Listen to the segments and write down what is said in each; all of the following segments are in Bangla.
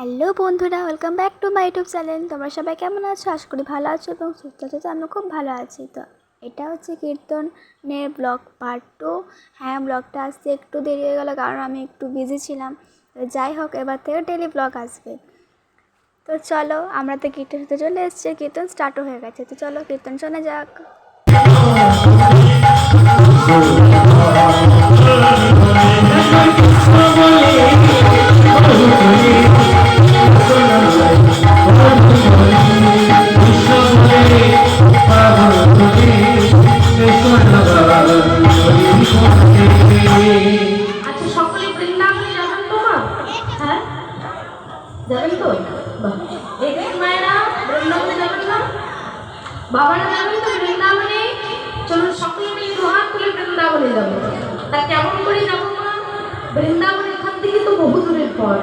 হ্যালো বন্ধুরা welcome back to my YouTube channel তোমরা সবাই কেমন আছো? আশা করি ভালো আছো এবং সুস্থ আছো, তো আমি খুব ভালো আছি। তো এটা হচ্ছে কীর্তনের ব্লগ পার্ট টু হ্যাঁ ব্লগটা আসতে একটু দেরি হয়ে গেলো, কারণ আমি একটু বিজি ছিলাম। তো যাই হোক, এবার থেকে ডেলি ব্লগ আসবে। তো চলো, আমরা তো কীর্তন সাথে চলে এসেছি, কীর্তন স্টার্টও হয়ে গেছে। তো চলো, কীর্তন শোনা যাক। হ্যাঁ? যাবেন তো? বাহ। মায়েরা, বৃন্দাবনে যাবেন না বাবারা যাবেন তো? বৃন্দাবনে? চলুন সকলে মিলে দুহাত তুলে বৃন্দাবনে যাব। তা কেমন করে যাব মা? বৃন্দাবন এখান থেকে তো বহু দূরের পর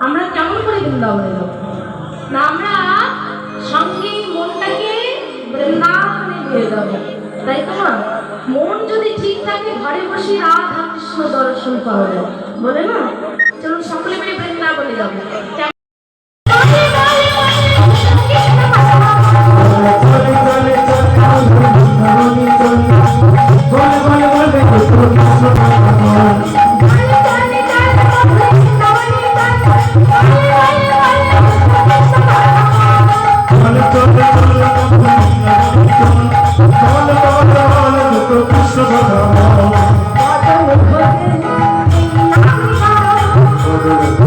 আমরা কেমন করে বৃন্দাবনে যাব? না, আমরা সঙ্গে মনটাকে বৃন্দাবনে নিয়ে যাব। তাই তো মা? মন যদি ঠিক থাকে, ঘরে বসে রাধা কৃষ্ণ দর্শন পাওয়া যায়। বলে না? চলুন সকলে মিলে বৃন্দাবনে যাব। কেমন- কৃষ্ণ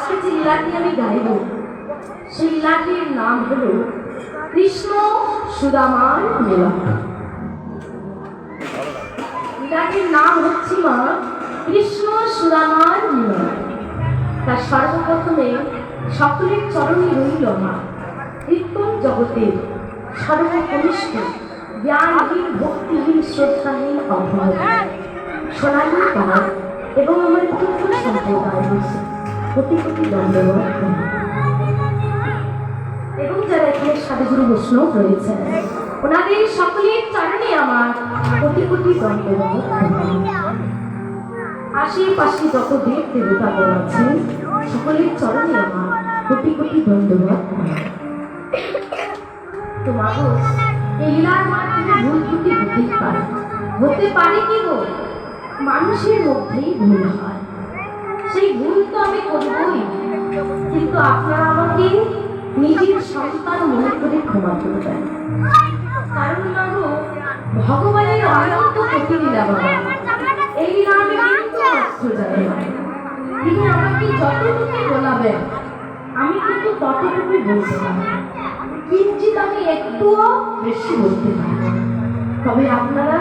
আজকে যে লীলাটি আমি গাইব, সেই লীলাটির নাম হলো কৃষ্ণ সুদামার লীলা লীলাটির নাম হচ্ছে মা কৃষ্ণ সুদামার লীলা তার সর্বপ্রথমে সকলের চরণে রইল মা। কীর্তন জগতের সর্বকনিষ্ঠ, জ্ঞানহীন, ভক্তিহীন, শ্রদ্ধাহীন অভাব সোনালী পাহাড় এবং আমার ক্ষুদ্র সম্প্রদায় রয়েছে কোটি কোটি দণ্ডবাদ এবং যারা এখানে ওনাদের সকলের চরণে আমার কোটি কোটি দণ্ডবাদ আশেপাশে যত দেব দেবতাগণ আছেন সকলের চরণে আমার কোটি কোটি ধন্যবাদ তো ভুল ত্রুটি পারে হতে পারে কি গো? মানুষের মধ্যেই ভুল হয়। সেই ভুল তো আমি করবই কিন্তু আপনারা আমাকে নিজের সন্তান মনে করে ক্ষমা করবেন কারণ মাগো ভগবানের অনন্ত কোটি লীলা বাবা এই নামে কিন্তু অর্থ তিনি আমাকে যতটুকু বলাবেন, আমি কিন্তু ততটুকু বলতে পারি। কিঞ্চিত আমি একটুও বেশি বলতে পারি তবে আপনারা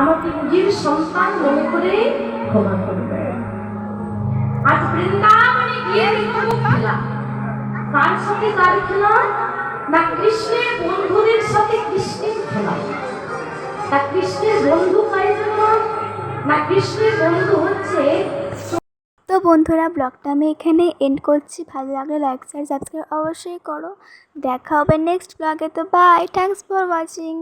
আমাকে নিজের সন্তান মনে করে ক্ষমা করবেন বৃন্দাবনে গিয়ে খেলা সাথে খেলা না কৃষ্ণের বন্ধুদের সাথে কৃষ্ণের খেলা? তা কৃষ্ণের বন্ধু জন্য না কৃষ্ণের বন্ধু হচ্ছে তো বন্ধুরা, ব্লগটা আমি এখানে এন্ড করছি। ভালো লাগলে লাইক শেয়ার সাবস্ক্রাইব অবশ্যই করো। দেখা হবে নেক্সট ব্লগে তো বাই থ্যাংকস ফর ওয়াচিং